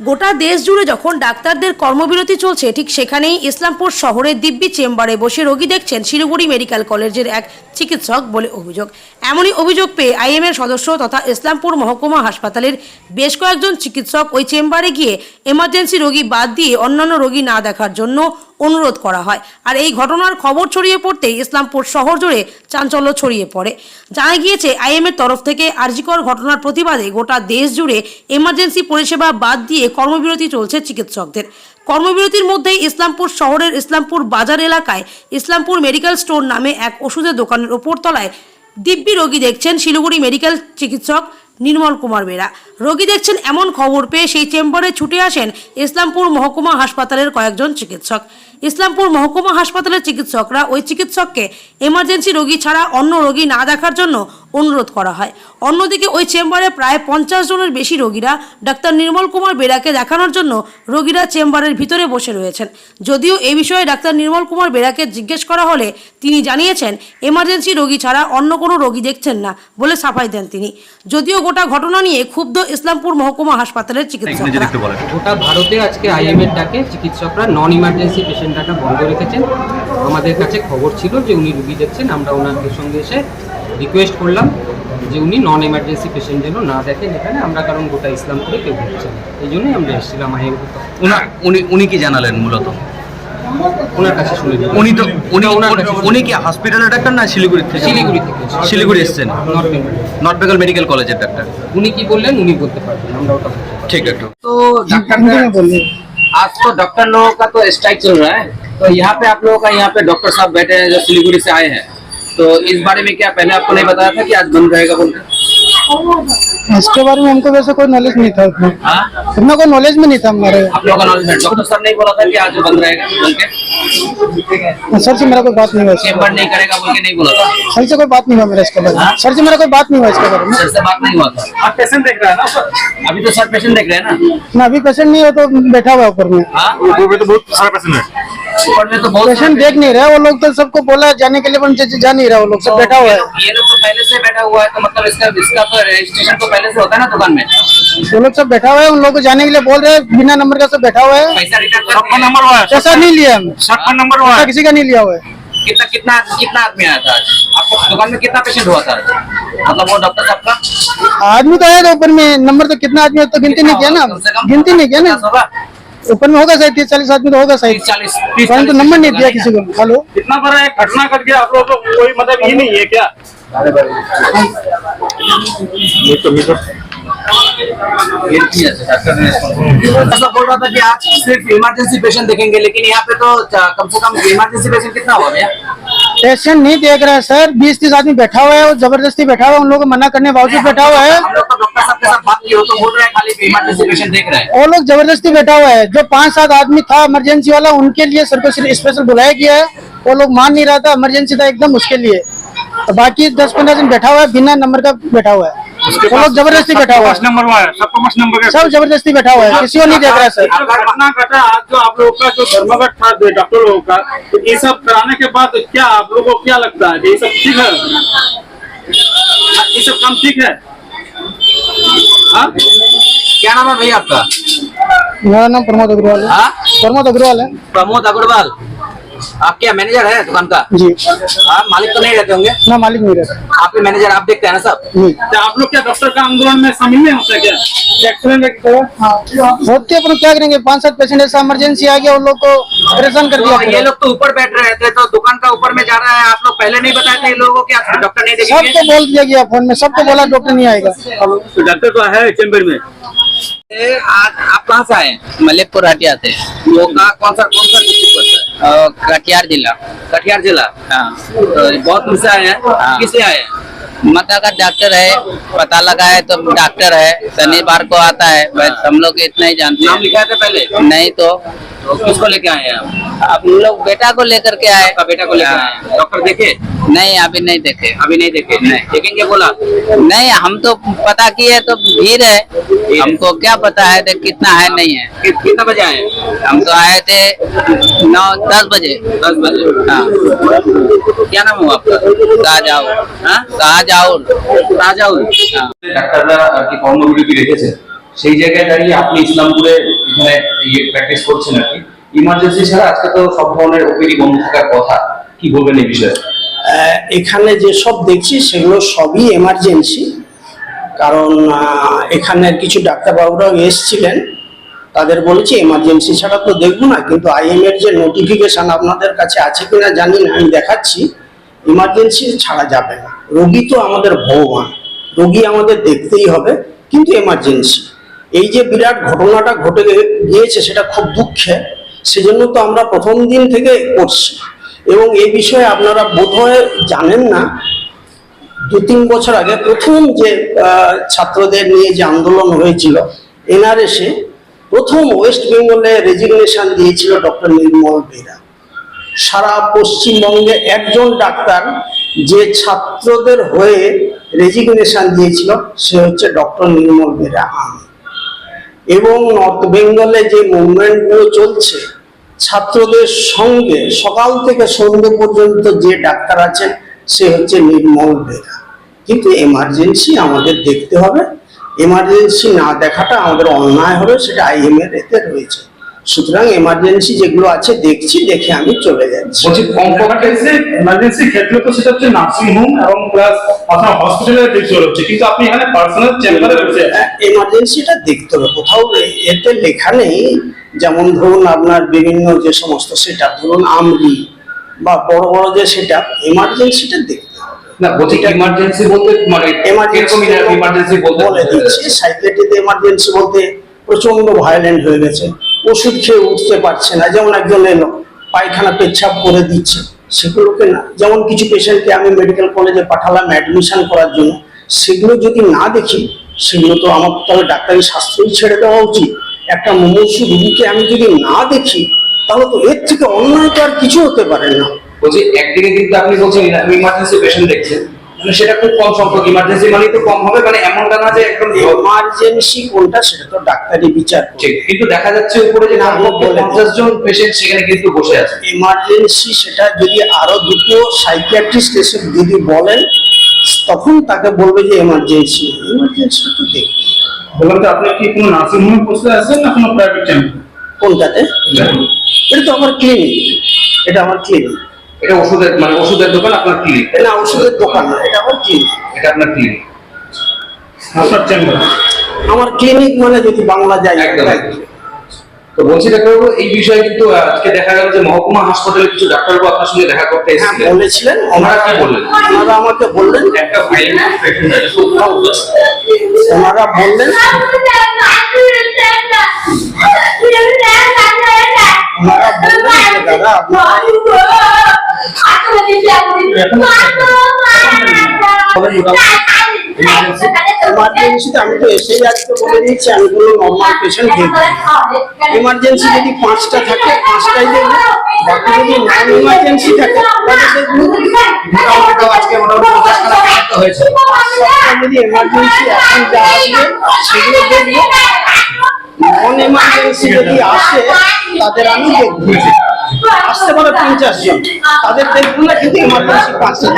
গোটা দেশ জুড়ে যখন ডাক্তারদের কর্মবিরতি চলছে, ঠিক সেখানেই ইসলামপুর শহরের দিব্যি চেম্বারে বসে রোগী দেখছেন শিলিগুড়ি মেডিকেল কলেজের এক চিকিৎসক বলে অভিযোগ। এমনই অভিযোগ পেয়ে আইএমএর সদস্য তথা ইসলামপুর মহকুমা হাসপাতালের বেশ কয়েকজন চিকিৎসক ওই চেম্বারে গিয়ে এমার্জেন্সি রোগী বাদ দিয়ে অন্যান্য রোগী না দেখার জন্য অনুরোধ করা হয়। আর এই ঘটনার খবর ছড়িয়ে পড়তেই ইসলামপুর শহর জুড়ে চাঞ্চল্য ছড়িয়ে পড়ে। জানা গিয়েছে আইএমের তরফ থেকে আরজিকর ঘটনার প্রতিবাদে গোটা দেশ জুড়ে এমার্জেন্সি পরিষেবা বাদ দিয়ে কর্মবিরতি চলছে চিকিৎসকদের। কর্মবিরতির মধ্যেই ইসলামপুর শহরের ইসলামপুর বাজার এলাকায় ইসলামপুর মেডিকেল স্টোর নামে এক ওষুধের দোকানের ওপরতলায় দিব্যি রোগী দেখছেন শিলিগুড়ি মেডিকেল চিকিৎসক নির্মল কুমার বেরা। রোগী দেখছেন এমন খবর পেয়ে সেই চেম্বারে ছুটে আসেন ইসলামপুর মহকুমা হাসপাতালের কয়েকজন চিকিৎসক। ইসলামপুর মহকুমা হাসপাতালের চিকিৎসকরা ওই চিকিৎসককে এমার্জেন্সি রোগী ছাড়া অন্য রোগী না দেখার জন্য অনুরোধ করা হয়। অন্যদিকে ওই চেম্বারে প্রায় পঞ্চাশ জনের বেশি রোগীরা ডাক্তার নির্মল কুমার বেড়াকে দেখানোর জন্য রোগীরা চেম্বারের ভিতরে বসে রয়েছেন। যদিও এ বিষয়ে ডাক্তার নির্মল কুমার বেরাকে জিজ্ঞেস করা হলে তিনি জানিয়েছেন এমার্জেন্সি রোগী ছাড়া অন্য কোনো রোগী দেখছেন না বলে সাফাই দেন তিনি। যদিও গোটা ঘটনা নিয়ে ক্ষুব্ধ ইসলামপুর মহকুমা হাসপাতালের নিজে চিকিৎসকরা গোটা ভারতে আজকে আইএমএর ডাকে চিকিৎসকরা নন ইমার্জেন্সি পেশেন্ট ডাকা বন্ধ রেখেছেন। আমাদের কাছে খবর ছিল যে উনি রুগী দেখছেন আমরা ওনাদের সঙ্গে এসে রিকোয়েস্ট করলাম যে উনি নন এমার্জেন্সি পেশেন্ট যেন না দেখেন এখানে। আমরা কারণ গোটা ইসলাম করে কেউ দেখছেন এই জন্যই আমরা এসেছিলাম উনি উনি কি জানালেন মূলত? কাছে উনি তো উনি উনি কি ডাক্তার না শিলিগুড়ি থেকে? শিলিগুড়ি থেকে। শিলিগুড়ি এসেছেন? নর্থ বেঙ্গল মেডিকেল কলেজের ডাক্তার উনি কি বললেন উনি বলতে পারবেন। ঠিক তো ডাক্তার आज तो डॉक्टर लोगों का तो स्ट्राइक चल रहा है। तो यहाँ पे आप लोगों का यहाँ पे डॉक्टर साहब बैठे हैं जो सिलीगुड़ी से आए हैं। तो इस बारे में क्या पहले आपको नहीं बताया था कि आज बंद रहेगा बोलकर? इसके बारे में हमको वैसे कोई नॉलेज नहीं था हाँ उतना कोई नॉलेज में नहीं था हमारे। आप लोगों का नॉलेज है डॉक्टर साहब ने बोला था कि आज बंद रहेगा बोल के। सर से मेरा कोई बात नहीं हुआ नहीं करेगा बोल के नहीं बोला था। सर से कोई बात नहीं हुआ मेरा इसके बारे में। सर से मेरा कोई बात नहीं हुआ इसके बारे में। सर से बात नहीं हुआ था। आप पेशेंट देख रहे हैं ना अभी तो सर पेशेंट देख रहे हैं ना। ना अभी पेशेंट नहीं हो तो बैठा हुआ ऊपर में। हाँ? तो बहुत सारा पेशेंट है। ऊपर में तो बहुत पेशेंट देख नहीं रहे वो लोग तो सबको बोला जाने के लिए पर जा- नहीं रहा वो लोग सब बैठा हुआ है। ये लोग तो पहले से बैठा हुआ है तो मतलब इसका इसका तो रजिस्ट्रेशन तो पहले से होता है ना दुकान में? वो लोग सब बैठा हुआ है उन लोगों को जाने के लिए बोल रहे हैं बिना नंबर का सब बैठा हुआ है। पैसा सबका नंबर हुआ है। पैसा नहीं लिया हम सबका नंबर हुआ है। किसी का नहीं लिया हुआ है। कितना कितना कितना आदमी आया था आपको दुकान में कितना पेशेंट हुआ था मतलब वो डॉक्टर साहब का? आदमी तो आया था ऊपर में नंबर तो कितना आदमी तो गिनती नहीं किया ना। गिनती नहीं किया ना। ऊपर में होगा शायद तीस चालीस आदमी तो होगा शायद चालीस परंतु नंबर नहीं दिया किसी को। हेलो? इतना बड़ा एक घटना कर गया आप लोग कोई मतलब ये नहीं है क्या? मीटर मीटर ऐसा बोल रहा था कि आज सिर्फ़ इमरजेंसी पेशेंट देखेंगे लेकिन यहाँ पे तो कम से कम इमरजेंसी पेशेंट कितना हुआ भैया? पेशेंट नहीं देख रहा है सर बीस तीस आदमी बैठा हुआ है वो ज़बरदस्ती बैठा हुआ है उन लोगों को मना करने के बावजूद बैठा हुआ है। के साथ बात की हो तो बोल रहे हैं खाली पेशेंट देख रहे हैं। वो लोग ज़बरदस्ती बैठा हुआ है। जो पाँच सात आदमी था इमरजेंसी वाला उनके लिए सर को स्पेशल बुलाया गया है। वो लोग मान नहीं रहा था इमरजेंसी था एकदम उसके लिए। तो बाकी दस पंद्रह दिन बैठा हुआ है बिना नंबर का बैठा हुआ है। वो लोग ज़बरदस्ती बैठा हुआ है। नंबर पास सब ज़बरदस्ती बैठा हुआ है किसी को नहीं देख रहा है सर। घटना घटा आज जो आप लोगों का जो धर्मघट था डॉक्टर लोगों का तो ये सब कराने के बाद क्या आप लोगों को क्या लगता है ये सब ठीक है? ये सब काम ठीक हाँ? क्या नाम है भैया आपका मेरा नाम प्रमोद अग्रवाल है हाँ प्रमोद अग्रवाल है प्रमोद अग्रवाल आप क्या मैनेजर है दुकान का? जी। हाँ मालिक तो नहीं रहते होंगे? ना मालिक नहीं रहता। आप ही मैनेजर आप देखते हैं ना सब? नहीं क्या आप लोग क्या डॉक्टर का आंदोलन में शामिल नहीं होते क्या? एक्सीडेंट होते अपन क्या? करेंगे? पाँच सात पेशेंट ऐसा इमरजेंसी आ गया उन लोग को परेशान कर दिया तो ये लोग तो ऊपर बैठ रहे थे तो दुकान का ऊपर में जा रहा है आप लोग पहले नहीं बताए थे लोगों को डॉक्टर नहीं देखेंगे? सबको बोल दिया गया फ़ोन में सबको बोला डॉक्टर नहीं आएगा। डॉक्टर तो है चेम्बर में। आज आप कहाँ से आए हैं? मलिकपुर हटिया से। वो कहाँ कौन सा कौन सा? कटिहार जिला। कटिहार जिला? हाँ। तो बहुत दूर से आए हैं। हाँ। किससे आए हैं? माता का डॉक्टर है पता लगा है तो डॉक्टर है शनिवार को आता है हम लोग इतना ही जानते हैं। नाम लिखा था पहले? नहीं तो तो किसको लेके आए हैं आप अब लोग बेटा को लेकर के आए आपका बेटा को लेके आए हाँ। हैं डॉक्टर देखे नहीं अभी नहीं देखे अभी नहीं देखे नहीं। देखेंगे बोला नहीं हम तो पता किए तो भीड़ है हमको क्या पता है देख कितना है नहीं है कि- कितना बजे आए हैं हम तो आए थे नौ दस बजे दस बजे हाँ क्या नाम हुआ आपका शाहजहाउर हाँ शाहजहाउर রাজাউল हाँ ডাক্তাররা আর কি কর্মবিরতি রেখেছে সেই জায়গায় দাঁড়িয়ে আপনি ইসলামপুরে এখানে ইয়ে প্র্যাকটিস করছেন আর কি। ইমার্জেন্সি ছাড়া আজকে তো সব ধরনের ওপিডি বন্ধ থাকার কথা। কি বলবেন এই বিষয়ে? এখানে যে সব দেখছি সেগুলো সবই এমার্জেন্সি কারণ এখানে কিছু ডাক্তারবাবুরাও এসছিলেন। তাদের বলেছি এমার্জেন্সি ছাড়া তো দেখব না, কিন্তু আইএম এর যে নোটিফিকেশন আপনাদের কাছে আছে কিনা জানি না, আমি দেখাচ্ছি। ইমার্জেন্সি ছাড়া যাবে না। রোগী তো আমাদের ভগবান। রোগী আমাদের দেখতেই হবে, কিন্তু এমার্জেন্সি এই যে বিরাট ঘটনাটা ঘটে গিয়েছে, সেটা খুব দুঃখে। সেজন্য তো আমরা প্রথম দিন থেকে করছি। এবং এই বিষয়ে আপনারা বোধহয় জানেন না, দু তিন বছর আগে প্রথম যে ছাত্রদের নিয়ে যে আন্দোলন হয়েছিল, এনআরএসে প্রথম ওয়েস্ট বেঙ্গলে রেজিগনেশন দিয়েছিল ডক্টর নির্মল বেরা। সারা পশ্চিমবঙ্গে একজন ডাক্তার যে ছাত্রদের হয়ে রেজিগনেশন দিয়েছিল, সে হচ্ছে ডক্টর নির্মল বেরা আমি এবং নর্থ বেঙ্গলে যে মুভমেন্টগুলো চলছে, ছাত্রদের সঙ্গে, সকাল থেকে সন্ধ্যে পর্যন্ত যে ডাক্তার আছেন, সে হচ্ছে নির্মল বেরা। কিন্তু এমার্জেন্সি আমাদের দেখতে হবে। এমার্জেন্সি না দেখাটা আমাদের অন্যায় হবে, সেটা আইএমএর এতে রয়েছে। সুতরাং এমার্জেন্সি যেগুলো আছে দেখছি দেখে আমি চলে যাচ্ছি। বলছি ইমার্জেন্সি ইমার্জেন্সি ক্ষেত্রে তো সেটা হচ্ছে নার্সিং হোম এবং প্লাস আপনার হসপিটালের ডিউটি হচ্ছে। কিন্তু আপনি এখানে পার্সোনাল চেম্বারে বসে এমার্জেন্সিটা দেখতে হবে। কোথাও এতে লেখা নেই যেমন ধরুন আপনার বিভিন্ন যে সমস্ত সেটা ধরুন আমরি বা বড় বড় যে সেটা এমার্জেন্সিটা দেখতে না বলছি ইমার্জেন্সি বলতে মানে এমার্জেন্সি ইমার্জেন্সি বলতে বলে দিচ্ছি সাইকেট্রিতে এমার্জেন্সি বলতে প্রচণ্ড ভায়োলেন্ট হয়ে গেছে। ওষুধ খেয়ে উঠতে পারছে না। যেমন একজন এলো, পায়খানা পেচ্ছাপ করে দিচ্ছে। সেগুলোকে না, যেমন কিছু পেশেন্টকে আমি মেডিকেল কলেজে পাঠালাম অ্যাডমিশন করার জন্য, সেগুলো যদি না দেখি, সেগুলো তো আমার তাহলে ডাক্তারি শাস্ত্রই ছেড়ে দেওয়া উচিত। একটা মুমূর্ষু রুগীকে আমি যদি না দেখি, তাহলে তো এর থেকে অন্যায় তো আর কিছু হতে পারে না। বলছি, একদিকে কিন্তু আপনি বলছেন ইমার্জেন্সি পেশেন্ট দেখছেন। মানে সেটা খুব কম সংখ্যক ইমার্জেন্সি মানেই তো কম হবে মানে এমনটা না যে একদম এমার্জেন্সি কোনটা সেটা তো ডাক্তারি বিচার ঠিক কিন্তু দেখা যাচ্ছে উপরে যে না, পঞ্চাশ জন পেশেন্ট সেখানে কিন্তু বসে আছে। এমার্জেন্সি সেটা যদি আরও দুটো সাইকিয়াট্রিস্ট এসে যদি বলেন তখন তাকে বলবে যে এমার্জেন্সি এমার্জেন্সি তো দেখবে। বললাম তো আপনি কি কোনো নার্সিং হোমে বসে আছেন না কোনো প্রাইভেট চেম্বার কোনটাতে? এটা তো আমার ক্লিনিক এটা আমার ক্লিনিক এটা ওষুধের মানে ওষুধের দোকান আপনার ক্লিনিক না ওষুধের দোকান না এটা আমার ক্লিনিক এটা আপনার ক্লিনিক আপনার চেম্বার আমার ক্লিনিক মানে যদি বাংলা যায় একদম তো বলছি ডাক্তারবাবু এই বিষয়ে কিন্তু আজকে দেখা গেল যে মহকুমা হাসপাতালে কিছু ডাক্তারবাবু আপনার সঙ্গে দেখা করতে হ্যাঁ এসেছিলেন। বলেছিলেন। ওনারা কি বললেন? ওনারা আমাকে বললেন। একটা আছে ওনারা বললেন ওনারা বললেন দাদা আপনার আমি তো এসেই বলে দিচ্ছি আমি কোনো নর্মাল পেশেন্ট দেখব এমার্জেন্সি যদি পাঁচটা থাকে, পাঁচটাই দেখব বাকি যদি নন এমার্জেন্সি থাকে, তাহলে দেখব আজকে মোটামুটি হয়েছে। যদি এমার্জেন্সি এখন যা আসবে, সেগুলো দেখব। এমার্জেন্সি যদি আসে, তাদের আমি দেখব আসতে পারে পঞ্চাশ জন তাদের দেখব না এমার্জেন্সি পাঁচটা.